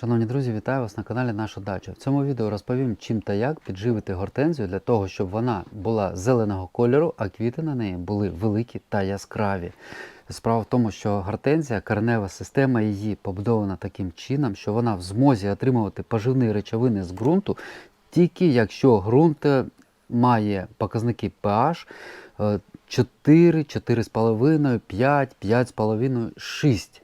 Шановні друзі, вітаю вас на каналі Наша Дача. В цьому відео розповім, чим та як підживити гортензію для того, щоб вона була зеленого кольору, а квіти на неї були великі та яскраві. Справа в тому, що гортензія, коренева система її побудована таким чином, що вона в змозі отримувати поживні речовини з ґрунту, тільки якщо ґрунт е, має показники pH е, 4, 4,5, 5, 5,5, 6.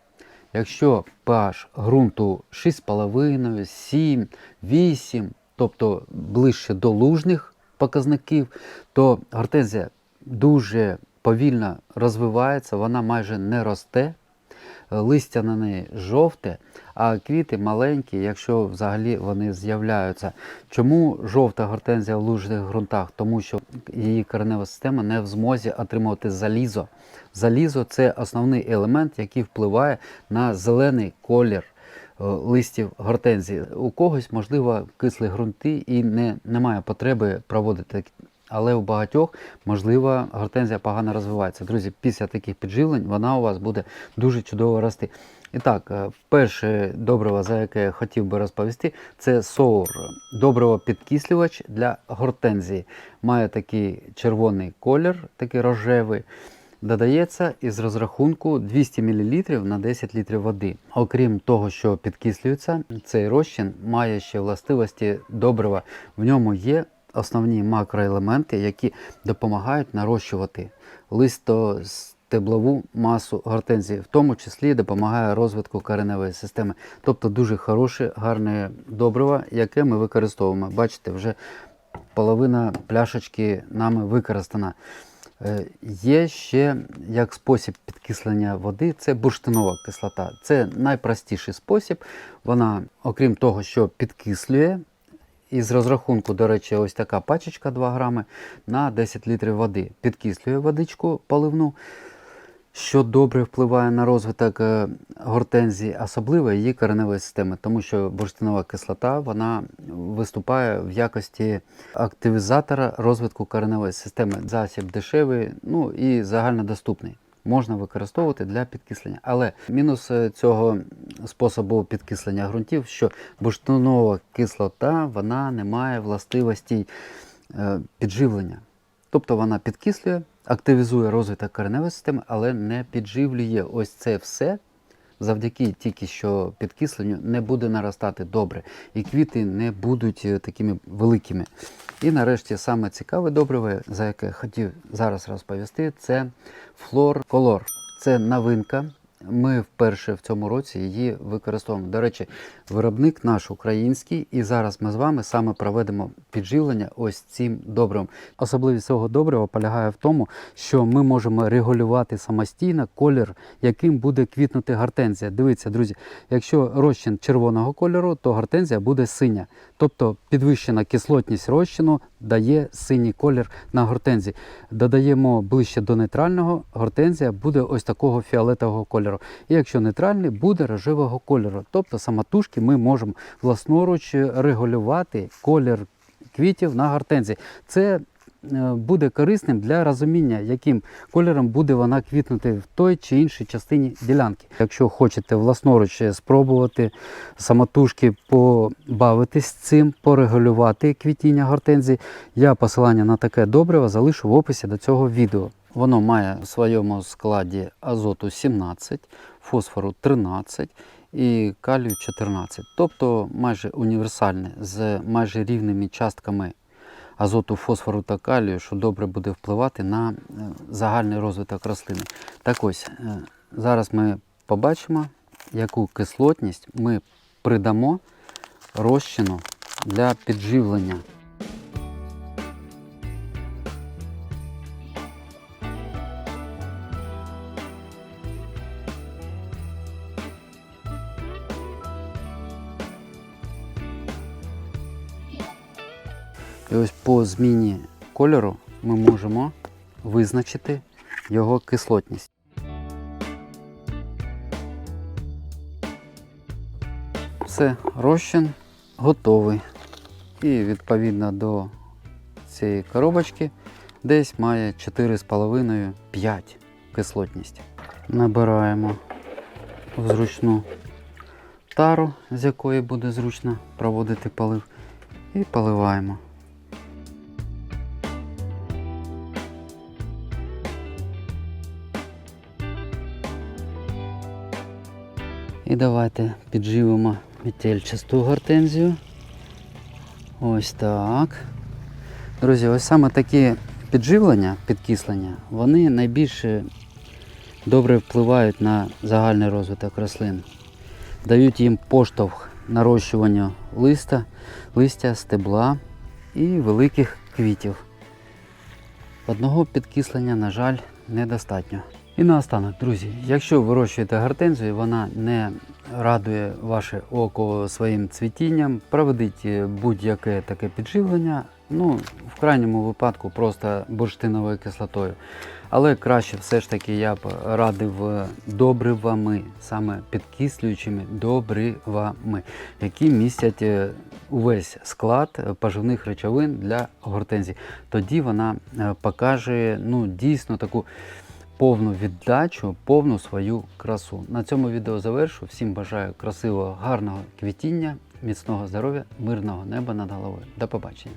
Якщо pH ґрунту 6,5, 7, 8, тобто ближче до лужних показників, то гортензія дуже повільно розвивається, вона майже не росте, листя на неї жовте, а квіти маленькі, якщо взагалі вони з'являються. Чому жовта гортензія в лужних ґрунтах? Тому що її коренева система не в змозі отримувати залізо. Залізо це основний елемент, який впливає на зелений колір е, листів гортензії. У когось, можливо, кислі ґрунти і не, немає потреби проводити. Але у багатьох, можливо, гортензія погано розвивається. Друзі, після таких підживлень вона у вас буде дуже чудово рости. І так, е, перше добриво, за яке я хотів би розповісти, це соур. Добриво підкислювач для гортензії. Має такий червоний колір, такий рожевий. Додається із розрахунку 200 мл на 10 літрів води. Окрім того, що підкислюється, цей розчин має ще властивості добрива. В ньому є основні макроелементи, які допомагають нарощувати листостеблову масу гортензії, в тому числі допомагає розвитку кореневої системи. Тобто дуже хороше, гарне добриво, яке ми використовуємо. Бачите, вже половина пляшечки нами використана. Е, Є ще як спосіб підкислення води, це бурштинова кислота. Це найпростіший спосіб. Вона, окрім того, що підкислює, із розрахунку, до речі, ось така пачечка 2 грами на 10 літрів води. Підкислює водичку поливну, що добре впливає на розвиток е, гортензії, особливо її кореневої системи, тому що бурштинова кислота вона виступає в якості активізатора розвитку кореневої системи. Засіб дешевий, ну і загальнодоступний. Можна використовувати для підкислення. Але мінус е, цього способу підкислення ґрунтів, що бурштинова кислота вона не має властивостей е, підживлення. Тобто вона підкислює, активізує розвиток кореневої системи, але не підживлює ось це все. Завдяки тільки що підкисленню не буде наростати добре, і квіти не будуть е, такими великими. І нарешті саме цікаве добриво, за яке хотів зараз розповісти, це флор колор. Це новинка. Ми вперше в цьому році її використовуємо. До речі, виробник наш український, і зараз ми з вами саме проведемо підживлення ось цим добривом. Особливість цього добрива полягає в тому, що ми можемо регулювати самостійно колір, яким буде квітнути гортензія. Дивіться, друзі, якщо розчин червоного кольору, то гортензія буде синя. Тобто підвищена кислотність розчину дає синій колір на гортензії. Додаємо ближче до нейтрального, гортензія буде ось такого фіолетового кольору. І якщо нейтральний, буде рожевого кольору. Тобто самотужки ми можемо власноруч регулювати колір квітів на гортензії. Це е, буде корисним для розуміння, яким кольором буде вона квітнути в той чи іншій частині ділянки. Якщо хочете власноруч спробувати самотужки побавитись цим, порегулювати квітіння гортензії, я посилання на таке добриво залишу в описі до цього відео. Воно має в своєму складі азоту 17, фосфору 13 і калію 14, тобто майже універсальне з майже рівними частками азоту, фосфору та калію, що добре буде впливати на е, загальний розвиток рослини. Так ось, е, зараз ми побачимо, яку кислотність ми придамо розчину для підживлення. І ось по зміні кольору ми можемо визначити його кислотність. Все, розчин готовий. І відповідно до цієї коробочки десь має 4,5-5 кислотність. Набираємо в зручну тару, з якої буде зручно проводити полив, і поливаємо. І давайте підживимо метельчасту гортензію. Ось так. Друзі, ось саме такі підживлення, підкислення, вони найбільше добре впливають на загальний розвиток рослин. Дають їм поштовх нарощуванню листа, листя, стебла і великих квітів. Одного підкислення, на жаль, недостатньо. І наостанок, друзі, якщо ви вирощуєте гортензію, вона не радує ваше око своїм цвітінням, проведіть е, будь-яке таке підживлення, ну, в крайньому випадку просто бурштиновою кислотою. Але краще все ж таки я б радив е, добривами, саме підкислюючими добривами, які містять е, увесь склад поживних речовин для гортензії. Тоді вона покаже ну, дійсно таку повну віддачу, повну свою красу. На цьому відео завершу. Всім бажаю красивого, гарного квітіння, міцного здоров'я, мирного неба над головою. До побачення.